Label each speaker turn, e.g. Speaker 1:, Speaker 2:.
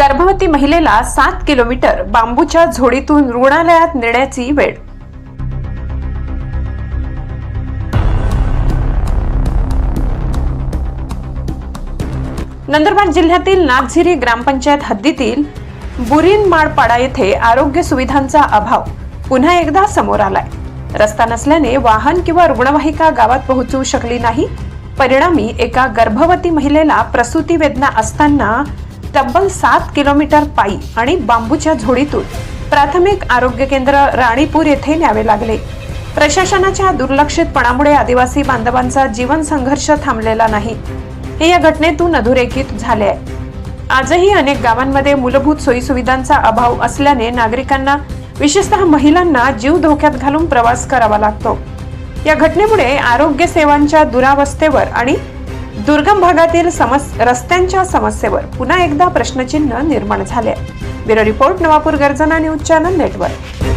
Speaker 1: गर्भवती महिलेला सात किलोमीटर बांबूच्या झोडीतून रुग्णालयात नेण्याची वेळ. नंदुरबार जिल्ह्यातील नागझिरी ग्रामपंचायत हद्दीतील बुरीनमाळपाडा येथे आरोग्य सुविधांचा अभाव पुन्हा एकदा समोर आलाय. रस्ता नसल्याने वाहन किंवा रुग्णवाहिका गावात पोहोचू शकली नाही. परिणामी एका गर्भवती महिलेला प्रसूती वेदना असताना तब्बल सात किलोमीटर पायी आणि बांबूच्या झोडीतून प्राथमिक आरोग्य केंद्र राणीपूर येथे न्यावे लागले. प्रशासनाच्या दुर्लक्षितपणामुळे आदिवासी बांधवांचा जीवन संघर्ष थांबलेला नाही. हे या घटनेतून अधोरेखित झाले आहे आजही अनेक गावांमध्ये मूलभूत सोयीसुविधांचा अभाव असल्याने नागरिकांना विशेषतः महिलांना जीव धोक्यात घालून प्रवास करावा लागतो. या घटनेमुळे आरोग्य सेवांच्या दुरावस्थेवर आणि दुर्गम भागातील समस रस्त्यांच्या समस्येवर पुन्हा एकदा प्रश्नचिन्ह निर्माण झाले आहे. ब्युरो रिपोर्ट नवापूर गर्जना न्यूज चॅनल नेटवर्क